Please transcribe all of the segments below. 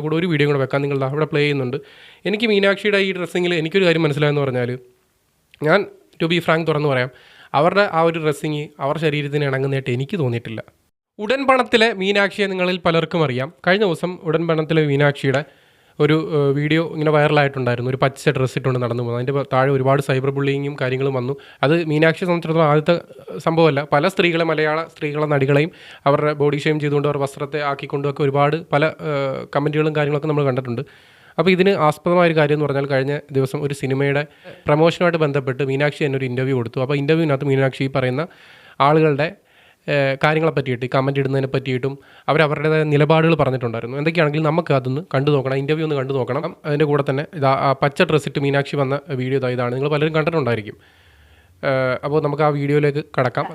കൂടെ ഒരു വീഡിയോ കൂടെ വെക്കാൻ നിങ്ങൾ ദാ അവിടെ പ്ലേ ചെയ്യുന്നുണ്ട്. എനിക്ക് മീനാക്ഷിയുടെ ഈ ഡ്രസ്സിങ്ങിൽ എനിക്കൊരു കാര്യം മനസ്സിലായെന്ന് പറഞ്ഞാൽ ഞാൻ ടു ബി ഫ്രാങ്ക് തുറന്നു പറയാം. അവരുടെ ആ ഒരു ഡ്രസ്സിങ് അവർ ശരീരത്തിന് ഇണങ്ങുന്നതായിട്ട് എനിക്ക് തോന്നിയിട്ടില്ല. ഉടൻ പണത്തിലെ മീനാക്ഷിയെ നിങ്ങളിൽ പലർക്കും അറിയാം. കഴിഞ്ഞ ദിവസം ഉടൻ പണത്തിലെ മീനാക്ഷിയുടെ ഒരു വീഡിയോ ഇങ്ങനെ വൈറലായിട്ടുണ്ടായിരുന്നു. ഒരു പച്ച ഡ്രസ്സ് ഇട്ടുകൊണ്ട് നടന്നു പോകുന്നത് അതിന്റെ താഴെ ഒരുപാട് സൈബർ ബുള്ളിങ്ങും കാര്യങ്ങളും വന്നു. അത് മീനാക്ഷി സംബന്ധിച്ചിടത്തോളം ആദ്യത്തെ സംഭവമല്ല. പല സ്ത്രീകളെ മലയാള സ്ത്രീകളെ നടികളെയും അവരുടെ ബോഡി ഷെയിം ചെയ്തുകൊണ്ട് അവർ വസ്ത്രത്തെ ആക്കിക്കൊണ്ടുമൊക്കെ ഒരുപാട് പല കമന്റുകളും കാര്യങ്ങളൊക്കെ നമ്മൾ കണ്ടിട്ടുണ്ട്. അപ്പോൾ ഇതിന് ആസ്പദമായ ഒരു കാര്യം എന്ന് പറഞ്ഞാൽ കഴിഞ്ഞ ദിവസം ഒരു സിനിമയുടെ പ്രമോഷനുമായിട്ട് ബന്ധപ്പെട്ട് മീനാക്ഷി എന്നൊരു ഇന്റർവ്യൂ കൊടുത്തു. അപ്പോൾ ഇന്റർവ്യൂവിനകത്ത് മീനാക്ഷി പറയുന്ന ആളുകളുടെ കാര്യങ്ങളെ പറ്റിയിട്ട് കമന്റ് ഇടുന്നതിനെ പറ്റിയിട്ടും അവർ അവരുടേതായ നിലപാടുകൾ പറഞ്ഞിട്ടുണ്ടായിരുന്നു. എന്തൊക്കെയാണെങ്കിലും നമുക്ക് അതൊന്ന് കണ്ടു നോക്കണം ഇന്റർവ്യൂ ഒന്ന് കണ്ടു നോക്കണം. അതിന്റെ കൂടെ തന്നെ ഇതാ ആ പച്ച ഡ്രസ്സിട്ട് മീനാക്ഷി വന്ന വീഡിയോ ഇതാ ഇതാണ്. നിങ്ങൾ പലരും കണ്ടിട്ടുണ്ടായിരിക്കും. അപ്പോൾ നമുക്ക് ആ വീഡിയോയിലേക്ക് കടക്കാം.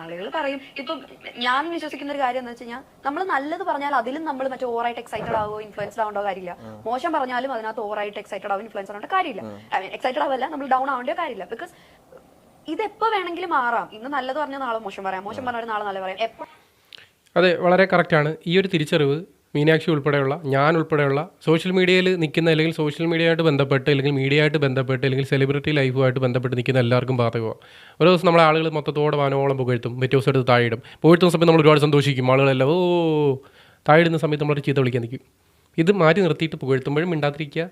ആളുകൾ പറയും ഇപ്പം ഞാൻ വിശ്വസിക്കുന്ന ഒരു കാര്യം എന്ന് വെച്ച് കഴിഞ്ഞാൽ നമ്മൾ നല്ലത് പറഞ്ഞാൽ അതിലും നമ്മൾ മറ്റേ ഓവറായിട്ട് എക്സൈറ്റഡ് ആവോ ഇൻഫ്ലുവൻസ്ഡ് ആവേണ്ട കാര്യമില്ല. മോശം പറഞ്ഞാലും അതിനകത്ത് ഓവറായിട്ട് എക്സൈറ്റഡ് ആവും ഇൻഫ്ലുവൻസ് ആവേണ്ട കാര്യമില്ല. ഐ മീൻ എക്സൈറ്റഡ് ആവല്ല നമ്മൾ ഡൗൺ ആവേണ്ട കാര്യമില്ല. ബിക്കോസ് ഇതെപ്പോ വേണമെങ്കിലും മാറാം. ഇന്ന് നല്ലത് പറഞ്ഞ നാളെ മോശം പറയാം. മോശം പറഞ്ഞ നാളെ നല്ല പറയാം. എപ്പോ അതെ വളരെ കറക്റ്റാണ് ഈ ഒരു തിരിച്ചറിവ് മീനാക്ഷി ഉൾപ്പെടെയുള്ള ഞാൻ ഉൾപ്പെടെയുള്ള സോഷ്യൽ മീഡിയയിൽ നിൽക്കുന്ന അല്ലെങ്കിൽ സോഷ്യൽ മീഡിയയായിട്ട് ബന്ധപ്പെട്ട് അല്ലെങ്കിൽ മീഡിയ ആയിട്ട് ബന്ധപ്പെട്ട് അല്ലെങ്കിൽ സെലിബ്രിറ്റി ലൈഫുമായിട്ട് ബന്ധപ്പെട്ട് നിൽക്കുന്ന എല്ലാവർക്കും ബാധകമാണ്. ഒരു ദിവസം നമ്മളെ ആളുകൾ മൊത്തത്തോടെ വാനോളം പുകഴ്ത്തും പിറ്റേ ദിവസം എടുത്ത് താഴെയിടും. പുകഴ്ത്തുന്ന സമയത്ത് നമ്മൾ ഒരുപാട് സന്തോഷിക്കും. ആളുകളെല്ലാം ഓ താഴെയിടുന്ന സമയത്ത് നമ്മളൊരു ചീത്ത വിളിക്കാൻ നിൽക്കും. ഇത് മാറ്റി നിർത്തിയിട്ട് പുകഴ്ത്തുമ്പോഴും മിണ്ടാതിരിക്കുക.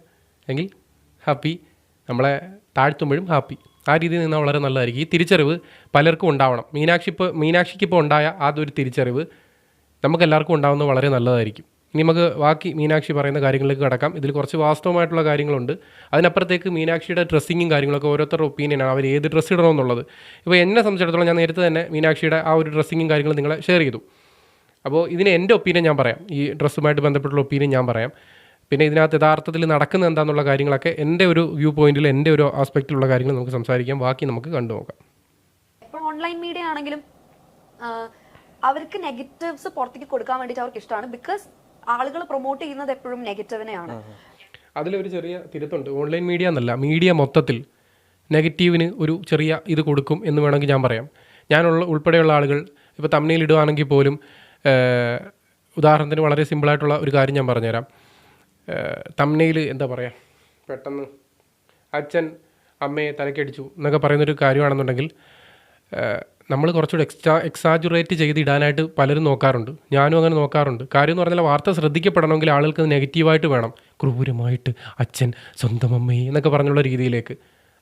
എങ്കിൽ ഹാപ്പി നമ്മളെ താഴ്ത്തുമ്പോഴും ഹാപ്പി ആ രീതിയിൽ നിന്നാൽ വളരെ നല്ലതായിരിക്കും. ഈ തിരിച്ചറിവ് പലർക്കും ഉണ്ടാവണം. മീനാക്ഷി ഇപ്പോൾ മീനാക്ഷിക്ക് ഇപ്പോൾ ഉണ്ടായ ഒരു തിരിച്ചറിവ് നമുക്ക് എല്ലാവർക്കും ഉണ്ടാകുന്നത് വളരെ നല്ലതായിരിക്കും. ഇനി നമുക്ക് ബാക്കി മീനാക്ഷി പറയുന്ന കാര്യങ്ങളിലേക്ക് കടക്കാം. ഇതിൽ കുറച്ച് വാസ്തവമായിട്ടുള്ള കാര്യങ്ങളുണ്ട്. അതിനപ്പുറത്തേക്ക് മീനാക്ഷിയുടെ ഡ്രസ്സിങ്ങും കാര്യങ്ങളൊക്കെ ഓരോരുത്തരുടെ ഒപ്പീനിയനാണ്. അവർ ഏത് ഡ്രസ്സ് ഇടണമെന്നുള്ളത്. ഇപ്പോൾ എന്നെ സംബന്ധിച്ചിടത്തോളം ഞാൻ നേരത്തെ തന്നെ മീനാക്ഷിയുടെ ആ ഒരു ഡ്രസ്സിങ്ങും കാര്യങ്ങളും നിങ്ങളെ ഷെയർ ചെയ്തു. അപ്പോൾ ഇതിന് എന്റെ ഒപ്പീനിയൻ ഞാൻ പറയാം. ഈ ഡ്രസ്സുമായിട്ട് ബന്ധപ്പെട്ടുള്ള ഒപ്പീനിയൻ ഞാൻ പറയാം. പിന്നെ ഇതിനകത്ത് യഥാർത്ഥത്തിൽ നടക്കുന്ന എന്താണെന്നുള്ള കാര്യങ്ങളൊക്കെ എന്റെ ഒരു വ്യൂ പോയിന്റിൽ എന്റെ ഒരു ആസ്പെക്റ്റിലുള്ള കാര്യങ്ങൾ നമുക്ക് സംസാരിക്കാം. ബാക്കി നമുക്ക് കണ്ടു നോക്കാം. ഓൺലൈൻ മീഡിയ ആണെങ്കിലും അവർക്ക് നെഗറ്റീവ്സ് പുറത്തേക്ക് കൊടുക്കാൻ വേണ്ടിയിട്ട് അവർക്ക് ഇഷ്ടമാണ്. ബിക്കോസ് ആളുകൾ പ്രൊമോട്ട് ചെയ്യുന്നത് എപ്പോഴും നെഗറ്റീവിനെയാണ്. അതിലൊരു ചെറിയ തിരുത്തുണ്ട്. ഓൺലൈൻ മീഡിയ എന്നല്ല മീഡിയ മൊത്തത്തിൽ നെഗറ്റീവിന് ഒരു ചെറിയ ഇത് കൊടുക്കും എന്ന് വേണമെങ്കിൽ ഞാൻ പറയാം. ഞാനുള്ള ഉൾപ്പെടെയുള്ള ആളുകൾ ഇപ്പോൾ തമ്മിൽ ഇടുവാണെങ്കിൽ പോലും ഉദാഹരണത്തിന് വളരെ സിമ്പിളായിട്ടുള്ള ഒരു കാര്യം ഞാൻ പറഞ്ഞുതരാം. തമ്മിൽ എന്താ പറയുക പെട്ടെന്ന് അച്ഛൻ അമ്മയെ തലക്കടിച്ചു എന്നൊക്കെ പറയുന്നൊരു കാര്യമാണെന്നുണ്ടെങ്കിൽ നമ്മൾ കുറച്ചുകൂടി എക്സ്ട്രാ എക്സാജുറേറ്റ് ചെയ്ത് ഇടാനായിട്ട് പലരും നോക്കാറുണ്ട്. ഞാനും അങ്ങനെ നോക്കാറുണ്ട്. കാര്യം എന്ന് പറഞ്ഞാൽ വാർത്ത ശ്രദ്ധിക്കപ്പെടണമെങ്കിൽ ആളുകൾക്ക് നെഗറ്റീവായിട്ട് വേണം. ക്രൂരമായിട്ട് അച്ഛൻ സ്വന്തം അമ്മയെ എന്നൊക്കെ പറഞ്ഞുള്ള രീതിയിലേക്ക്.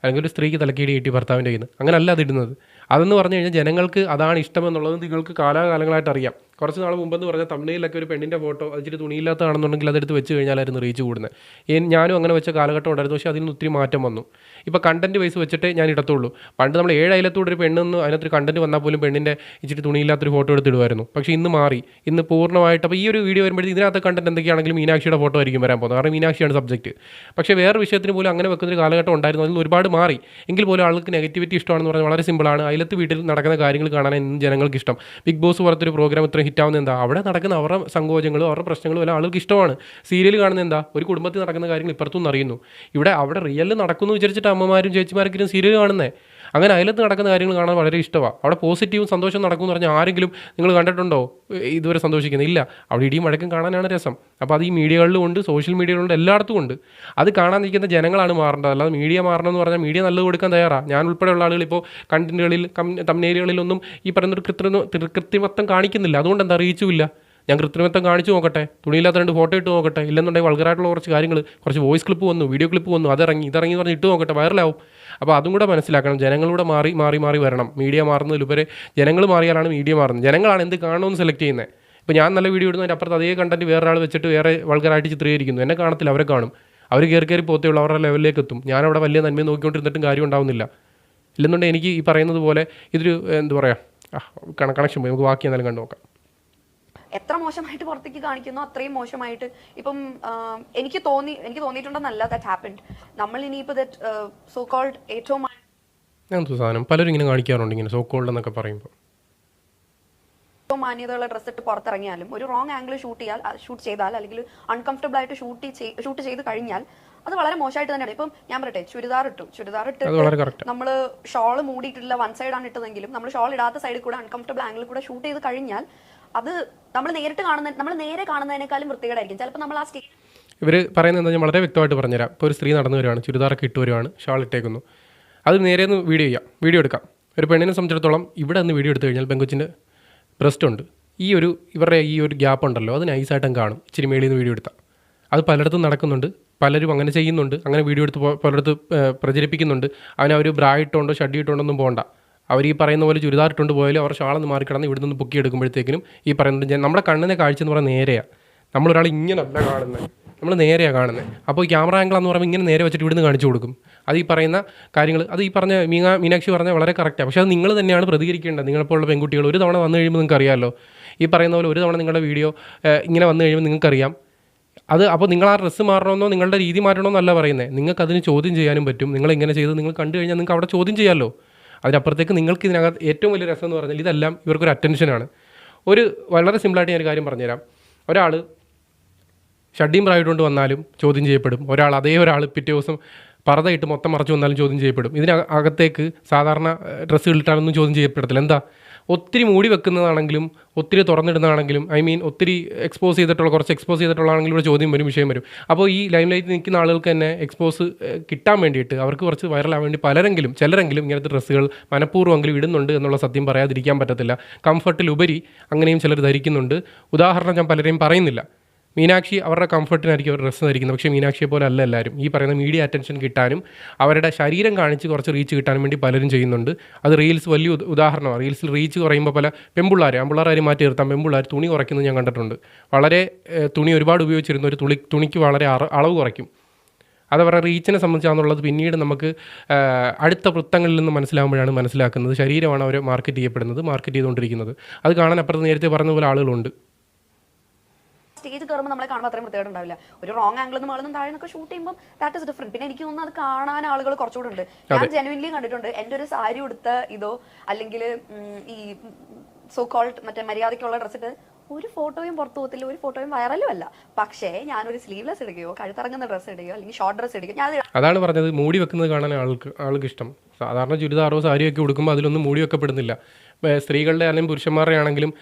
അല്ലെങ്കിൽ ഒരു സ്ത്രീക്ക് തലക്കീടി കിട്ടി ഭർത്താവിന്റെ കയ്യിൽ നിന്ന് അങ്ങനല്ല അത് ഇടുന്നത്. അതെന്ന് പറഞ്ഞു കഴിഞ്ഞാൽ ജനങ്ങൾക്ക് അതാണ് ഇഷ്ടമെന്നുള്ളത് നിങ്ങൾക്ക് കാലാകാലങ്ങളായിട്ട് അറിയാം. കുറച്ച് നാൾ മുമ്പെന്ന് പറഞ്ഞാൽ തമിഴിലൊക്കെ ഒരു പെണ്ണിന്റെ ഫോട്ടോ അതിച്ചിട്ട് തുണിയില്ലാത്തതാണെന്നുണ്ടെങ്കിൽ അതെടുത്ത് വെച്ച് കഴിഞ്ഞാലായിരുന്നു റീച്ച് കൂടുന്നത്. ഞാനും അങ്ങനെ വെച്ച കാലഘട്ടം ഉണ്ടായിരുന്നു. പക്ഷേ അതിൽ നിന്ന് ഒത്തിരി മാറ്റം വന്നു. ഇപ്പോൾ കണ്ടന്റ് വൈസ് വെച്ചിട്ട് ഞാൻ ഇടത്തുള്ളൂ. പണ്ട് നമ്മൾ ഏഴ് അയലത്തൂടെ ഒരു പെണ്ണെന്ന് അതിനകത്തൊരു കണ്ടന്റ് വന്നാൽ പോലും പെണ്ണിന്റെ ഇച്ചിരി തുണിയില്ലാത്തൊരു ഫോട്ടോ എടുത്തിടുമായിരുന്നു പക്ഷേ ഇന്ന് മാറി. ഇന്ന് പൂർണമായിട്ട് അപ്പോൾ ഈ ഒരു വീഡിയോ വരുമ്പോഴത്തേക്ക് ഇതിനകത്ത് കണ്ടന്റ് എന്തൊക്കെയാണെങ്കിലും മീനാക്ഷിയുടെ ഫോട്ടോ ആയിരിക്കും വരാൻ പോകുന്നത്. കാരണം മീനാക്ഷിയാണ് സബ്ജക്റ്റ് പക്ഷേ വേറെ വിഷയത്തിന് പോലും അങ്ങനെ വെക്കുന്ന ഒരു കാലഘട്ടം ഉണ്ടായിരുന്നു. അതിൽ ഒരുപാട് മാറി. എങ്കിൽ പോലും ആൾക്ക് നെഗറ്റിവിറ്റി ഇഷ്ടമാണെന്ന് പറഞ്ഞാൽ വളരെ സിമ്പിളാണ് അയലത്ത് വീട്ടിൽ നടക്കുന്ന കാര്യങ്ങൾ കാണാൻ ഇന്ന് ജനങ്ങൾക്ക് ഇഷ്ടം. ബിഗ് ബോസ് പോലത്തെ ഒരു പ്രോഗ്രാം ഇത്രയും ഹിറ്റാവുന്ന എന്താ? അവിടെ നടക്കുന്ന അവരുടെ സങ്കോചങ്ങളും അവരുടെ പ്രശ്നങ്ങളും എല്ലാം ആളുകൾക്ക് ഇഷ്ടമാണ്. സീരിയൽ കാണുന്ന എന്താ? ഒരു കുടുംബത്തിൽ നടക്കുന്ന കാര്യങ്ങൾ ഇപ്പുറത്തുനിന്ന് അറിയുന്നു. ഇവിടെ അവിടെ റിയലിൽ നടക്കുന്നു വിചാരിച്ചിട്ട് അമ്മമാരും ചേച്ചിമാരൊക്കെ സീരിയൽ കാണുന്നത് അങ്ങനെ അയലത്ത് നടക്കുന്ന കാര്യങ്ങൾ കാണാൻ വളരെ ഇഷ്ടമാണ് അവിടെ പോസിറ്റീവും സന്തോഷം നടക്കും എന്ന് പറഞ്ഞാൽ ആരെങ്കിലും നിങ്ങൾ കണ്ടിട്ടുണ്ടോ? ഇതുവരെ സന്തോഷിക്കുന്നത് ഇല്ല. അവിടെ ഇടിയും മഴക്കും കാണാനാണ് രസം. അപ്പോൾ അത് ഈ മീഡിയകളിലും ഉണ്ട് സോഷ്യൽ മീഡിയകളിലുണ്ട് എല്ലായിടത്തും ഉണ്ട്. അത് കാണാൻ നിൽക്കുന്ന ജനങ്ങളാണ് മാറേണ്ടത്. അല്ലാതെ മീഡിയ മാറണം എന്ന് പറഞ്ഞാൽ മീഡിയ നല്ലത് കൊടുക്കാൻ തയ്യാറാണ് ഞാൻ ഉൾപ്പെടെയുള്ള ആളുകൾ ഇപ്പോൾ കണ്ടന്റുകളിൽ തമ്നേലുകളിലൊന്നും ഈ പറയുന്നൊരു കൃത്രിമ കൃത്രിമത്വം കാണിക്കുന്നില്ല. അതുകൊണ്ട് എന്താ അറിയിച്ചുമില്ല. ഞാൻ കൃത്രിമത്വം കാണിച്ചു നോക്കട്ടെ. തുണിയില്ലാത്ത രണ്ട് ഫോട്ടോ ഇട്ട് നോക്കട്ടെ. ഇല്ലെന്നുണ്ടെങ്കിൽ വൾഗറായിട്ടുള്ള കുറച്ച് കാര്യങ്ങൾ കുറച്ച് വോയിസ് ക്ലിപ്പ് വന്നു വീഡിയോ ക്ലിപ്പ് വന്നു അതിറങ്ങി ഇതിറങ്ങി പറഞ്ഞ് ഇട്ട് നോക്കട്ടെ വൈറലാവും അപ്പോൾ അതും കൂടെ മനസ്സിലാക്കണം ജനങ്ങളൂടെ മാറി മാറി മാറി വരണം. മീഡിയ മാറുന്നതിലുപരി ജനങ്ങൾ മാറിയാലാണ് മീഡിയ മാറുന്നത്. ജനങ്ങളാണ് എന്ത് കാണണമെന്ന് സെലക്ട് ചെയ്യുന്നത് ഇപ്പോൾ ഞാൻ നല്ല വീഡിയോ ഇടുന്നതിന്റെ അപ്പുറത്ത് അതേ കണ്ടന്റ് വേറെ ആൾ വെച്ചിട്ട് വേറെ വൾഗറായിട്ട് ചിത്രീകരിക്കുന്നു. എന്നെ കാണത്തില്ല അവരെ കാണും. അവർ കയറി കയറി പോത്തേ ഉള്ളൂ അവരുടെ ലെവലിലേക്ക് എത്തും. ഞാനവിടെ വലിയ നന്മയും നോക്കിക്കൊണ്ടിരുന്നിട്ടും കാര്യം ഉണ്ടാവുന്നില്ല. ഇല്ലെന്നുണ്ടെങ്കിൽ എനിക്ക് ഈ പറയുന്നത് പോലെ ഇതൊരു എന്താ പറയുക കണക്ഷൻ പോയി. നമുക്ക് ബാക്കി എന്തായാലും കണ്ടു നോക്കാം എത്ര മോശമായിട്ട് പുറത്തേക്ക് കാണിക്കുന്നോ അത്രയും മോശമായിട്ട് ഇപ്പം എനിക്ക് തോന്നി എനിക്ക് തോന്നിയിട്ടുണ്ടെന്നല്ല ദാറ്റ് ഹാപ്പൻഡ് നമ്മൾ ഇനിയിപ്പോൾ ദറ്റ് സോ കോൾഡ് ഏറ്റവും അങ്ങനത്തെ സാധനം പലരും ഇങ്ങനെ കാണിക്കാറുണ്ട് ഇങ്ങനെ സോ കോൾഡ് എന്നൊക്കെ പറയുമ്പോൾ. ഏറ്റവും മാന്യതയുള്ള ഡ്രസ്സ് ഇട്ട് പുറത്തിറങ്ങിയാലും ഒരു റോങ് ആംഗിൾ ഷൂട്ട് ചെയ്യാൽ ഷൂട്ട് ചെയ്താൽ അല്ലെങ്കിൽ അൺകംഫർട്ടബിൾ ആയിട്ട് ഷൂട്ട് ഷൂട്ട് ചെയ്ത് കഴിഞ്ഞാൽ അത് വളരെ മോശമായിട്ട് തന്നെയാണ്. ഇപ്പം ഞാൻ പറയട്ടെ ചുരിദാർ ഇട്ടു. ചുരിദാർ ഇട്ട് നമ്മൾ ഷോൾ മൂടിയിട്ടില്ല വൺ സൈഡാണ് ഇട്ടതെങ്കിലും നമ്മൾ ഷോൾ ഇടാത്ത സൈഡിൽ കൂടെ അൺകംഫർട്ടബിൾ ആംഗിളിൽ കൂടെ ഷൂട്ട് ചെയ്ത് കഴിഞ്ഞാൽ അത് നമ്മൾ നേരിട്ട് കാണുന്ന നമ്മൾ നേരെ കാണുന്നതിനേക്കാളും വൃത്തികേടായിരിക്കും. ചിലപ്പോൾ നമ്മൾ ആ സ്റ്റേ ഇവർ പറയുന്നത് എന്താ ഞാൻ വളരെ വ്യക്തമായിട്ട് പറഞ്ഞുതരാം. ഇപ്പോൾ ഒരു സ്ത്രീ നടന്നു വരുവാണ് ചുരിദാറൊക്കെ ഇട്ട് വരുവാണ് ഷാൾ ഇട്ടേക്കുന്നു. അത് നേരെ ഒന്ന് വീഡിയോ ചെയ്യാം. വീഡിയോ എടുക്കാം. ഒരു പെണ്ണിനെ സംബന്ധിച്ചിടത്തോളം ഇവിടെ നിന്ന് വീഡിയോ എടുത്തു കഴിഞ്ഞാൽ പെങ്കൊച്ചിന്റെ ബ്രസ്റ്റ് ഉണ്ട്. ഈ ഒരു ഇവരുടെ ഈ ഒരു ഗ്യാപ്പ് ഉണ്ടല്ലോ അത് നൈസായിട്ടും കാണും. ഇച്ചിരി മേളിൽ നിന്ന് വീഡിയോ എടുത്താൽ അത് പലയിടത്തും നടക്കുന്നുണ്ട്. പലരും അങ്ങനെ ചെയ്യുന്നുണ്ട്. അങ്ങനെ വീഡിയോ എടുത്ത് പലയിടത്ത് പ്രചരിപ്പിക്കുന്നുണ്ട്. അവന് അവർ ബ്രാ ഇട്ടുകൊണ്ടോ ഒന്നും ഇട്ടുകൊണ്ടൊന്നും പോകണ്ട അവർ ഈ പറയുന്ന പോലെ ചുരിദാർ ഇട്ടുകൊണ്ട് പോയാലും അവർ ഷാളെന്ന് മാറിക്കിടന്ന് ഇവിടെ നിന്ന് പൊക്കി എടുക്കുമ്പോഴത്തേക്കിനും ഈ പറയുന്നത് നമ്മുടെ കണ്ണിനെ കാഴ്ച എന്ന് പറയുന്നത് നേരെയാണ് നമ്മളൊരാൾ ഇങ്ങനല്ല കാണുന്നത്. നമ്മൾ നേരെയാണ് കാണുന്നത്. അപ്പോൾ ക്യാമറ ആംഗിൾ എന്ന് പറയുമ്പോൾ ഇങ്ങനെ നേരെ വെച്ചിട്ട് ഇവിടുന്ന് കാണിച്ചു കൊടുക്കും. അത് ഈ പറയുന്ന കാര്യങ്ങൾ അത് ഈ പറഞ്ഞ മീന മീനാക്ഷി പറഞ്ഞ വളരെ കറക്റ്റാണ് പക്ഷേ അത് നിങ്ങൾ തന്നെയാണ് പ്രതികരിക്കേണ്ടത്. നിങ്ങളെപ്പോലുള്ള പെൺകുട്ടികൾ ഒരു തവണ വന്നു കഴിയുമ്പോൾ നിങ്ങൾക്ക് അറിയാമല്ലോ ഈ പറയുന്ന പോലെ ഒരു തവണ നിങ്ങളുടെ വീഡിയോ ഇങ്ങനെ വന്നു കഴിയുമ്പോൾ നിങ്ങൾക്കറിയാം അത് അപ്പോൾ നിങ്ങൾ ആ ഡ്രസ്സ് മാറണമെന്നോ നിങ്ങളുടെ രീതി മാറ്റണമെന്നല്ല പറയുന്നത്. നിങ്ങൾക്ക് അതിന് ചോദ്യം ചെയ്യാനും പറ്റും. നിങ്ങൾ ഇങ്ങനെ ചെയ്ത് നിങ്ങൾ കണ്ടു കഴിഞ്ഞാൽ നിങ്ങൾക്ക് അവിടെ ചോദ്യം ചെയ്യാമല്ലോ അതിനപ്പുറത്തേക്ക് നിങ്ങൾക്ക് ഇതിനകത്ത് ഏറ്റവും വലിയ രസം എന്ന് പറഞ്ഞാൽ ഇതെല്ലാം ഇവർക്കൊരു അറ്റൻഷനാണ് ഒരു വളരെ സിമ്പിളായിട്ട് ഞാൻ കാര്യം പറഞ്ഞുതരാം. ഒരാൾ ഷഡ്ഡിയും പ്രായിട്ടുകൊണ്ട് വന്നാലും ചോദ്യം ചെയ്യപ്പെടും. ഒരാൾ അതേ ഒരാൾ പിറ്റേ ദിവസം പറതയിട്ട് മൊത്തം മറച്ചു വന്നാലും ചോദ്യം ചെയ്യപ്പെടും. ഇതിന് അകത്തേക്ക് സാധാരണ ഡ്രസ്സ് ഇട്ടാലൊന്നും ചോദ്യം ചെയ്യപ്പെടത്തില്ല. എന്താ? ഒത്തിരി മൂടി വെക്കുന്നതാണെങ്കിലും ഒത്തിരി തുറന്നിടുന്നതാണെങ്കിലും ഐ മീൻ ഒത്തിരി എക്സ്പോസ് ചെയ്തിട്ടുള്ള കുറച്ച് എക്സ്പോസ് ചെയ്തിട്ടുള്ളതാണെങ്കിലും ഇവിടെ ചോദ്യം വരും വിഷയം വരും. അപ്പോൾ ഈ ലൈം ലൈറ്റ് നിൽക്കുന്ന ആളുകൾക്ക് തന്നെ എക്സ്പോസ് കിട്ടാൻ വേണ്ടിയിട്ട് അവർക്ക് കുറച്ച് വൈറലാകാൻ വേണ്ടി പലരെങ്കിലും ചിലരെങ്കിലും ഇങ്ങനത്തെ ഡ്രസ്സുകൾ മനഃപൂർവമെങ്കിലും ഇടുന്നുണ്ട് എന്നുള്ള സത്യം പറയാതിരിക്കാൻ പറ്റത്തില്ല. കംഫർട്ടിലുപരി അങ്ങനെയും ചിലർ ധരിക്കുന്നുണ്ട്. ഉദാഹരണം ഞാൻ പലരെയും പറയുന്നില്ല. മീനാക്ഷി അവരുടെ കംഫർട്ടിനായിരിക്കും അവർ ഡ്രസ്സ് ധരിക്കുന്നത്. പക്ഷേ മീനാക്ഷിയെ പോലെ അല്ല എല്ലാവരും. ഈ പറയുന്ന മീഡിയ അറ്റൻഷൻ കിട്ടാനും അവരുടെ ശരീരം കാണിച്ച് കുറച്ച് റീച്ച് കിട്ടാനും വേണ്ടി പലരും ചെയ്യുന്നുണ്ട്. അത് റീൽസ് വലിയ ഉദ- ഉദാഹരണമാണ്. റീൽസിൽ റീച്ച് കുറയുമ്പോൾ പല പെമ്പിള്ളാർ ആമ്പിള്ളാരും മാറ്റി നിർത്താം. പെമ്പിള്ളാർ തുണി കുറയ്ക്കുന്നത് ഞാൻ കണ്ടിട്ടുണ്ട്. വളരെ തുണി ഒരുപാട് ഉപയോഗിച്ചിരുന്ന ഒരു തുണി തുണിക്ക് വളരെ അളവ് കുറയ്ക്കും. അത് അവരുടെ റീച്ചിനെ സംബന്ധിച്ചാണെന്നുള്ളത് പിന്നീട് നമുക്ക് അടുത്ത വൃത്തങ്ങളിൽ നിന്ന് മനസ്സിലാകുമ്പോഴാണ് മനസ്സിലാക്കുന്നത്. ശരീരമാണ് അവർ മാർക്കറ്റ് ചെയ്യപ്പെടുന്നത് മാർക്കറ്റ് ചെയ്തുകൊണ്ടിരിക്കുന്നത്. അത് കാണാൻ അപ്പുറത്ത് നേരത്തെ പറഞ്ഞ പോലെ ആളുകളുണ്ട്. സ്റ്റേജ് കയറുമ്പോൾ നമ്മളെ കാണുമ്പോൾ അത്രയും പ്രത്യേകത ഉണ്ടാവില്ല. ഒരു റോങ് ആംഗിൾ നിന്ന് മുകളിൽ നിന്ന് താഴെ നിന്നൊക്കെ ഷൂട്ട് ചെയ്യുമ്പോൾ ദാറ്റ് ഇസ് ഡിഫറെന്റ് പിന്നെ എനിക്ക് തോന്നുന്നു അത് കാണാൻ ആളുകൾ കുറച്ചുകൂടെ ഉണ്ട്. ഞാൻ ജെനുവിൻലി കണ്ടിട്ടുണ്ട്. എന്റെ ഒരു സാരി ഉടുത്ത ഇതോ അല്ലെങ്കിൽ ഈ സോ കോൾഡ് മറ്റേ മര്യാദയ്ക്കുള്ള ഡ്രസ്സ് ഇട്ട് ഒരു ഫോട്ടോയും പുറത്തു പോകത്തില്ല. ഒരു ഫോട്ടോയും വൈറലും അല്ല. പക്ഷേ ഞാനൊരു സ്ലീവ്ലെസ് ഇടുകയോ കഴുത്തിറങ്ങുന്ന ഡ്രസ്സ് ഇടുകയോ അല്ലെങ്കിൽ ഷോർട്ട് ഡ്രസ്സ് ഇടുകയോ ഞാൻ അതാണ് പറഞ്ഞത്. മൂടി വെക്കുന്നത് കാണാൻ ആൾക്ക് ആൾക്ക് ഇഷ്ടം. സാധാരണ ചുരിദാറോ സാരിയൊക്കെ ഉടുക്കുമ്പോൾ അതിലൊന്നും മൂടി വെക്കപ്പെടുന്നില്ല. സ്ത്രീകളുടെ അല്ലെങ്കിൽ പുരുഷന്മാരുടെ ആണെങ്കിലും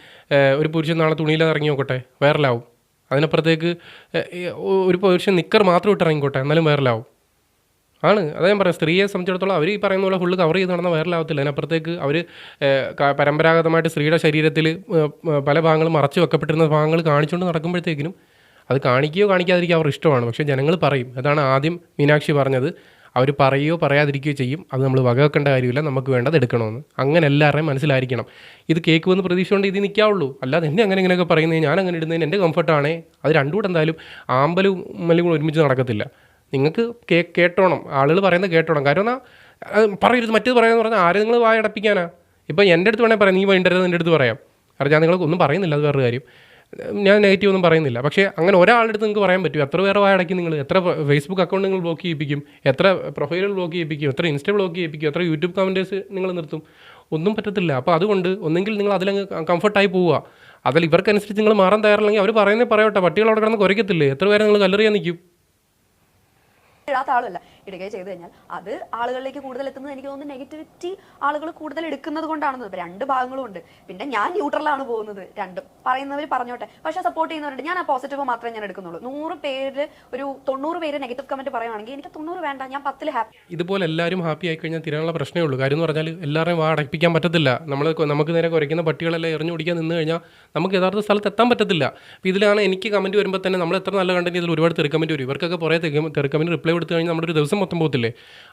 ഒരു പുരുഷൻ നാളെ തുണിയിലിറങ്ങി ഇറങ്ങി നോക്കട്ടെ. വൈറലാവും അതിനപ്പുറത്തേക്ക് ഒരു പുരുഷൻ നിക്കർ മാത്രം ഇട്ട് ഇറങ്ങിക്കോട്ടെ എന്നാലും വൈറലാവും. ആണ്. അതാ ഞാൻ പറയാം സ്ത്രീയെ സംബന്ധിച്ചിടത്തോളം അവർ ഈ പറയുന്ന പോലെ ഫുള്ള് കവർ ചെയ്ത് നടന്ന വൈറലാവത്തില്ല. അതിനപ്പുറത്തേക്ക് അവർ പരമ്പരാഗതമായിട്ട് സ്ത്രീയുടെ ശരീരത്തിൽ പല ഭാഗങ്ങളും മറച്ചു വെക്കപ്പെട്ടിരുന്ന ഭാഗങ്ങൾ കാണിച്ചുകൊണ്ട് നടക്കുമ്പോഴത്തേക്കിനും അത് കാണിക്കുകയോ കാണിക്കാതിരിക്കുകയോ അവർ ഇഷ്ടമാണ്. പക്ഷേ ജനങ്ങൾ പറയും. അതാണ് ആദ്യം മീനാക്ഷി പറഞ്ഞത്. അവർ പറയുകയോ പറയാതിരിക്കുകയോ ചെയ്യും. അത് നമ്മൾ വകവെക്കേണ്ട കാര്യമില്ല. നമുക്ക് വേണ്ടത് എടുക്കണമെന്ന്. അങ്ങനെ എല്ലാവരുടെയും മനസ്സിലായിരിക്കണം. ഇത് കേൾക്കുമെന്ന് പ്രതീക്ഷ കൊണ്ട് ഇത് നിൽക്കാവുള്ളൂ അല്ലാതെ എന്നെ അങ്ങനെ ഇങ്ങനെയൊക്കെ പറയുന്നത് ഞാൻ അങ്ങനെ ഇടുന്നതിന് എന്റെ കംഫർട്ടാണേ അത് രണ്ടുകൂടെ എന്തായാലും ആമ്പലും മല്ലും കൂടെ ഒരുമിച്ച് നടക്കത്തില്ല. നിങ്ങൾക്ക് കേ കേട്ടോണം. ആളുകൾ പറയുന്നത് കേട്ടോണം. കാരണം എന്നാൽ പറയരുത്. മറ്റേത് പറയാമെന്ന് പറഞ്ഞാൽ ആരെ നിങ്ങൾ വായ അടപ്പിക്കാനാ ഇപ്പം എന്റെ അടുത്ത് വേണേൽ പറയാം. നീ വേണ്ടരുത് എന്റെ അടുത്ത് പറയാം. കാരണം ഞാൻ നിങ്ങൾക്ക് ഒന്നും പറയുന്നില്ല. അത് വേറൊരു കാര്യം. ഞാൻ നെഗറ്റീവ് ഒന്നും പറയുന്നില്ല. പക്ഷേ അങ്ങനെ ഒരാളുടെ അടുത്ത് നിങ്ങൾക്ക് പറയാൻ പറ്റും എത്ര പേരെ വായടക്കി നിങ്ങൾ എത്ര ഫേസ്ബുക്ക് അക്കൗണ്ട് നിങ്ങൾ ബ്ലോക്ക് ചെയ്യിപ്പിക്കും? എത്ര പ്രൊഫൈലുകൾ ബ്ലോക്ക് ചെയ്യിപ്പിക്കും? എത്ര ഇൻസ്റ്റ ബ്ലോക്ക് ചെയ്യിപ്പിക്കും? എത്ര യൂട്യൂബ് കമന്റേഴ്സ് നിങ്ങൾ നിർത്തും? ഒന്നും പറ്റത്തില്ല. അപ്പോൾ അതുകൊണ്ട് ഒന്നെങ്കിൽ നിങ്ങൾ അതിലങ്ങ് കംഫർട്ടായി പോവുക. അതിൽ ഇവർക്കനുസരിച്ച് നിങ്ങൾ മാറാൻ തയ്യാറില്ലെങ്കിൽ അവർ പറയുന്നേ പറയട്ടെ. അവിടെ കിടന്ന് കുറയ്ക്കത്തില്ലേ എത്ര പേരെ നിങ്ങൾ കല്ലെറിയാൻ നിൽക്കും? ഇടാത്ത ആളല്ല ഇടുകയോ ചെയ്തു കഴിഞ്ഞാൽ അത് ആളുകളിലേക്ക് കൂടുതൽ എത്തുന്നത് എനിക്ക് തോന്നുന്നു നെഗറ്റിവിറ്റി ആളുകൾ കൂടുതൽ എടുക്കുന്നത് കൊണ്ടാണെന്ന് രണ്ട് ഭാഗങ്ങളും ഉണ്ട്. പിന്നെ ഞാൻ ന്യൂട്രലാണ് പോകുന്നത്. രണ്ടും. പറയുന്നവർ പറഞ്ഞോട്ടെ. പക്ഷെ സപ്പോർട്ട് ചെയ്യുന്നവരുണ്ട്. ഞാൻ ആ പോസിറ്റീവ് മാത്രമേ ഞാൻ എടുക്കുന്നുള്ളൂ. നൂറ് പേര് ഒരു തൊണ്ണൂറ് പേര് നെഗറ്റീവ് കമന്റ് പറയുവാണെങ്കിൽ എനിക്ക് തൊണ്ണൂറ് വേണ്ട. ഞാൻ പത്തിൽ ഹാപ്പി ഇതുപോലെ എല്ലാവരും ഹാപ്പി ആയി കഴിഞ്ഞാൽ തീരാനുള്ള പ്രശ്നമേ ഉള്ളൂ. കാര്യം എന്ന് പറഞ്ഞാൽ എല്ലാവരെയും വാ അടപ്പിക്കാൻ പറ്റത്തില്ല. നമ്മൾ നമുക്ക് നേരെ കുറയ്ക്കുന്ന പട്ടികളെല്ലാം എറിഞ്ഞു പിടിക്കാൻ നിന്ന് കഴിഞ്ഞാൽ നമുക്ക് യഥാർത്ഥ സ്ഥലത്ത് എത്താൻ പറ്റത്തില്ല. അപ്പോൾ ഇതിലാണ് എനിക്ക് കമന്റ് വരുമ്പോൾ തന്നെ നമ്മൾ എത്ര നല്ല കണ്ടന്റ് ഇതിൽ ഒരുപാട് തെറി വരും. ഇവർക്കൊക്കെ കുറേ തെറി റിപ്ലൈ കൊടുത്തു കഴിഞ്ഞാൽ നമ്മുടെ ഒരു ദിവസം മൊത്തം പോകത്തില്ലേ?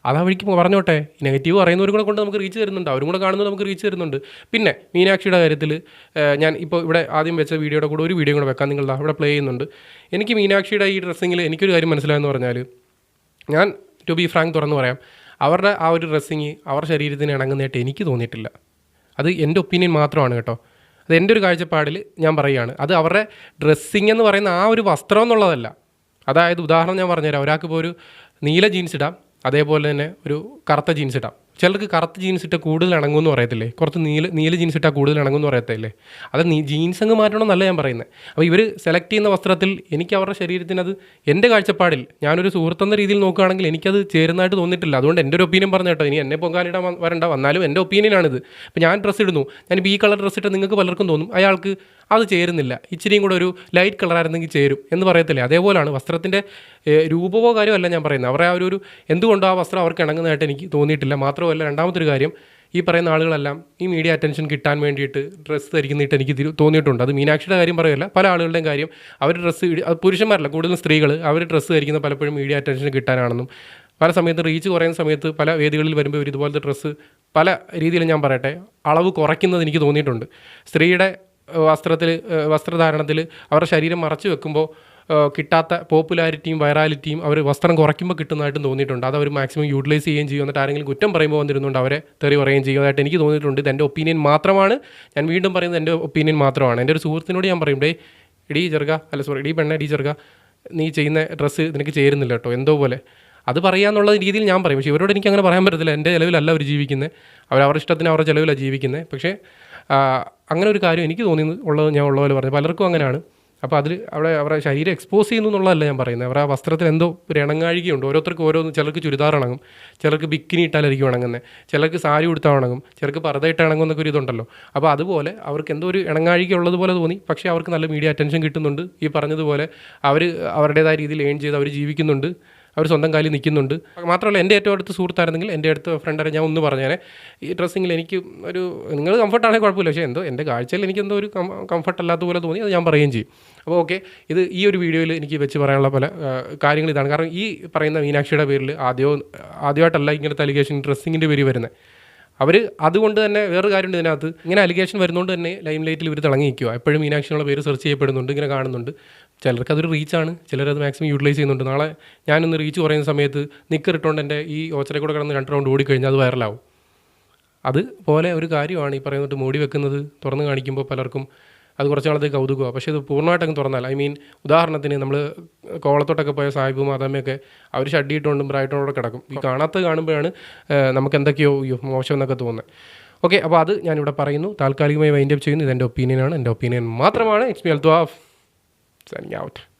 അത് അവർക്ക് പറഞ്ഞോട്ടെ. നെഗറ്റീവ് പറയുന്നവരും കൂടെ കൊണ്ട് നമുക്ക് റീച്ച് തരുന്നുണ്ട് അവരും കൂടെ കാണുന്നത് നമുക്ക് റീച്ച് തരുന്നുണ്ട് പിന്നെ മീനാക്ഷിയുടെ കാര്യത്തിൽ ഞാൻ ഇപ്പോൾ ഇവിടെ ആദ്യം വെച്ച വീഡിയോയുടെ കൂടെ ഒരു വീഡിയോ കൂടെ വെക്കാൻ നിങ്ങൾ ഇവിടെ പ്ലേ ചെയ്യുന്നുണ്ട്. എനിക്ക് മീനാക്ഷിയുടെ ഈ ഡ്രസ്സിങ്ങിൽ എനിക്കൊരു കാര്യം മനസ്സിലായെന്ന് പറഞ്ഞാൽ ഞാൻ ടു ബി ഫ്രാങ്ക് തുറന്ന് പറയാം. അവരുടെ ആ ഒരു ഡ്രസ്സിങ് അവരുടെ ശരീരത്തിന് ഇണങ്ങുന്നതായിട്ട് എനിക്ക് തോന്നിയിട്ടില്ല. അത് എന്റെ ഒപ്പീനിയൻ മാത്രമാണ് കേട്ടോ. അത് എന്റെ ഒരു കാഴ്ചപ്പാടിൽ ഞാൻ പറയുകയാണ്. അത് അവരുടെ ഡ്രസ്സിങ് എന്ന് പറയുന്ന ആ ഒരു വസ്ത്രം എന്നുള്ളതല്ല. അതായത് ഉദാഹരണം ഞാൻ പറഞ്ഞുതരാം. ഒരാൾക്ക് ഇപ്പോൾ ഒരു നീല ജീൻസ് ഇടാം. അതേപോലെ തന്നെ ഒരു കറുത്ത ജീൻസ് ഇടാം. ചിലർക്ക് കറുത്ത ജീൻസ് ഇട്ടാൽ കൂടുതൽ ഇണങ്ങുമെന്ന് പറയത്തില്ലേ? കുറച്ച് നീല നീല ജീൻസ് ഇട്ടാൽ കൂടുതൽ ഇണങ്ങുമെന്ന് പറയത്തില്ലേ? അത് നീ ജീൻസ് അങ്ങ് മാറ്റണമെന്നല്ല ഞാൻ പറയുന്നത് അപ്പോൾ ഇവർ സെലക്ട് ചെയ്യുന്ന വസ്ത്രത്തിൽ എനിക്ക് അവരുടെ ശരീരത്തിന് അത് എന്റെ കാഴ്ചപ്പാടിൽ ഞാനൊരു സുഹൃത്തെന്ന രീതിയിൽ നോക്കുകയാണെങ്കിൽ എനിക്കത് ചേരുന്നതായിട്ട് തോന്നിയിട്ടില്ല. അതുകൊണ്ട് എന്റെ ഒരു ഒപ്പീനിയൻ പറഞ്ഞു കേട്ടോ. ഇനി എന്നെ പൊങ്കാലിടാൻ വരണ്ട. വന്നാലും എന്റെ ഒപ്പീനിയനാണിത് ഇപ്പോൾ ഞാൻ ഡ്രസ്സ് ഇടുന്നു. ഞാൻ ഈ കളർ ഡ്രസ്സ് ഇട്ടാൽ നിങ്ങൾക്ക് പലർക്കും തോന്നും. അയാൾക്ക് അത് ചേരുന്നില്ല. ഇച്ചിരിയും കൂടെ ഒരു ലൈറ്റ് കളറായിരുന്നെങ്കിൽ ചേരും എന്ന് പറയത്തില്ലേ? അതേപോലെയാണ് വസ്ത്രത്തിന്റെ രൂപമോ കാര്യമല്ല ഞാൻ പറയുന്നത്. അവരെ ആ ഒരു എന്തുകൊണ്ടോ ആ വസ്ത്രം അവർക്ക് ഇണങ്ങുന്നതായിട്ട് എനിക്ക് തോന്നിയിട്ടില്ല. മാത്രമല്ല രണ്ടാമത്തൊരു കാര്യം ഈ പറയുന്ന ആളുകളെല്ലാം ഈ മീഡിയ അറ്റൻഷൻ കിട്ടാൻ വേണ്ടിയിട്ട് ഡ്രസ്സ് ധരിക്കുന്നതായിട്ട് എനിക്ക് തോന്നിയിട്ടുണ്ട്. അത് മീനാക്ഷിയുടെ കാര്യം പറയല്ല. പല ആളുകളുടെയും കാര്യം അവർ ഡ്രസ്സ് അത് പുരുഷന്മാരല്ല കൂടുതലും സ്ത്രീകൾ അവർ ഡ്രസ്സ് ധരിക്കുന്ന പലപ്പോഴും മീഡിയ അറ്റൻഷൻ കിട്ടാനാണെന്നും പല സമയത്ത് റീച്ച് കുറയുന്ന സമയത്ത് പല വേദികളിൽ വരുമ്പോൾ ഇവർ ഇതുപോലത്തെ ഡ്രസ്സ് പല രീതിയിൽ ഞാൻ പറയട്ടെ അളവ് കുറയ്ക്കുന്നത് എനിക്ക് തോന്നിയിട്ടുണ്ട്. സ്ത്രീയുടെ വസ്ത്രത്തിൽ വസ്ത്രധാരണത്തിൽ അവരുടെ ശരീരം മറച്ചു വെക്കുമ്പോൾ കിട്ടാത്ത പോപ്പുലാരിറ്റിയും വൈറാലിറ്റിയും അവർ വസ്ത്രം കുറയ്ക്കുമ്പോൾ കിട്ടുന്നതായിട്ട് തോന്നിയിട്ടുണ്ട്. അത് അവർ മാക്സിമം യൂട്ടിലൈസ് ചെയ്യുകയും ചെയ്യും. എന്നിട്ട് ആരെങ്കിലും കുറ്റം പറയുമ്പോൾ വന്നിരുന്നുകൊണ്ട് അവരെ തെറി പറയുകയും ചെയ്യുന്നതായിട്ട് എനിക്ക് തോന്നിയിട്ടുണ്ട് ഇത് എന്റെ ഒപ്പീനിയൻ മാത്രമാണ്. ഞാൻ വീണ്ടും പറയുന്നത് എന്റെ ഒപ്പീനിയൻ മാത്രമാണ്. എന്റെ ഒരു സുഹൃത്തിനോട് ഞാൻ പറയും ഡേ ഇടീ ചെറുക അല്ല സോറി ഇടീ പെണ്ണ ഇടീ ചെറുക നീ ചെയ്യുന്ന ഡ്രസ്സ് നിനക്ക് ചേരുന്നില്ല കേട്ടോ എന്തോ പോലെ. അത് പറയാന്നുള്ള രീതിയിൽ ഞാൻ പറയും. പക്ഷേ ഇവരോട് എനിക്ക് അങ്ങനെ പറയാൻ പറ്റത്തില്ല. എന്റെ ചിലവിലല്ല അവർ ജീവിക്കുന്നത് അവർ അവരുടെ ഇഷ്ടത്തിന് അവരുടെ ചിലവിലാണ് ജീവിക്കുന്നത് പക്ഷേ അങ്ങനെ ഒരു കാര്യം എനിക്ക് തോന്നി ഉള്ളത് ഞാൻ ഉള്ള പോലെ പറഞ്ഞു. പലർക്കും അങ്ങനെയാണ്. അപ്പോൾ അതിൽ അവിടെ അവരുടെ ശരീരം എക്സ്പോസ് ചെയ്യുന്നു എന്നുള്ളതല്ല ഞാൻ പറയുന്നത്. അവരുടെ ആ വസ്ത്രത്തിൽ എന്തോ ഒരു ഇണങ്ങാഴികയുണ്ട്. ഓരോരുത്തർക്ക് ഓരോന്ന് ചിലർക്ക് ചുരിദാർ ഇണങ്ങും ചിലർക്ക് ബിക്കിനി ഇട്ടാലായിരിക്കും ഇണങ്ങുന്നത് ചിലർക്ക് സാരി ഉടുത്താൽ ഇണങ്ങും ചിലർക്ക് പർദ്ദ ഇട്ട് ഇണങ്ങും എന്നൊക്കെ ഒരു ഇതുണ്ടല്ലോ. അപ്പോൾ അതുപോലെ അവർക്ക് എന്തോ ഒരു ഇണങ്ങാഴിക ഉള്ളതുപോലെ തോന്നി. പക്ഷേ അവർക്ക് നല്ല മീഡിയ അറ്റൻഷൻ കിട്ടുന്നുണ്ട്. ഈ പറഞ്ഞതുപോലെ അവർ അവരുടേതായ രീതിയിൽ ഏൺ ചെയ്ത് അവർ ജീവിക്കുന്നുണ്ട്. അവർ സ്വന്തം കാലിൽ നിൽക്കുന്നുണ്ട്. മാത്രമല്ല എന്റെ ഏറ്റവും അടുത്ത സുഹൃത്തായിരുന്നെങ്കിൽ എന്റെ അടുത്ത ഫ്രണ്ടാരെ ഞാൻ ഒന്ന് പറഞ്ഞേനെ. ഈ ഡ്രസ്സിങ്ങിൽ എനിക്ക് ഒരു നിങ്ങൾ കംഫർട്ടാണെങ്കിൽ കുഴപ്പമില്ല. പക്ഷേ എന്തോ എന്റെ കാഴ്ചയിൽ എനിക്ക് എന്തോ ഒരു കംഫർട്ട് അല്ലാത്ത പോലെ തോന്നി അത് ഞാൻ പറയുകയും ചെയ്യും. അപ്പോൾ ഓക്കെ ഇത് ഈ ഒരു വീഡിയോയിൽ എനിക്ക് വെച്ച് പറയാനുള്ള പല കാര്യങ്ങൾ ഇതാണ്. കാരണം ഈ പറയുന്ന മീനാക്ഷിയുടെ പേരിൽ ആദ്യവും ആദ്യമായിട്ടല്ല ഇങ്ങനത്തെ അലിഗേഷൻ ഡ്രസ്സിങ്ങിന്റെ പേര് വരുന്നത്. അവർ അതുകൊണ്ട് തന്നെ വേറൊരു കാര്യമുണ്ട് ഇതിനകത്ത്. ഇങ്ങനെ അലിഗേഷൻ വരുന്നതുകൊണ്ട് തന്നെ ലൈം ലൈറ്റിൽ ഇവർ തിളങ്ങി നിൽക്കുക എപ്പോഴും മീനാക്ഷിയുള്ള പേര് സെർച്ച് ചെയ്യപ്പെടുന്നുണ്ട് ഇങ്ങനെ കാണുന്നുണ്ട്. ചിലർക്ക് അതൊരു റീച്ചാണ് ചിലരത് മാക്സിമം യൂട്ടിലൈസ് ചെയ്യുന്നുണ്ട്. നാളെ ഞാനൊന്ന് റീച്ച് കുറയുന്ന സമയത്ത് നിക്കർ ഇട്ടുകൊണ്ട് എന്റെ ഈ ഓച്ചറെ കൂടെ കിടന്ന് രണ്ട് റൗണ്ട് ഓടിക്കഴിഞ്ഞാൽ അത് വൈറലാവും അതുപോലെ ഒരു കാര്യമാണ് ഈ പറയുന്നത് മൂടി വെക്കുന്നത് തുറന്ന് കാണിക്കുമ്പോൾ പലർക്കും അത് കുറച്ച് നാളത്തേക്ക് കൗതുകമാണ് പക്ഷേ ഇത് പൂർണമായിട്ടങ്ങ് തുറന്നാൽ ഐ മീൻ ഉദാഹരണത്തിന് നമ്മൾ കോളത്തോട്ടൊക്കെ പോയ സാഹിബും മാതാമയൊക്കെ അവർ ഷഡ്ഡിയിട്ടുകൊണ്ടും ബ്രൈറ്റോടെ കിടക്കും. ഈ കാണാത്തത് കാണുമ്പോഴാണ് നമുക്ക് എന്തൊക്കെയോ അയ്യോ മോശം എന്നൊക്കെ തോന്നുന്നത്. ഓക്കെ അപ്പോൾ അത് ഞാനിവിടെ പറയുന്നു. താൽക്കാലികമായി വൈൻഡപ്പ് ചെയ്യുന്നു. ഇതെന്റെ ഒപ്പീനിയനാണ് എന്റെ ഒപ്പീനിയൻ മാത്രമാണ്. It's me Althaf signing out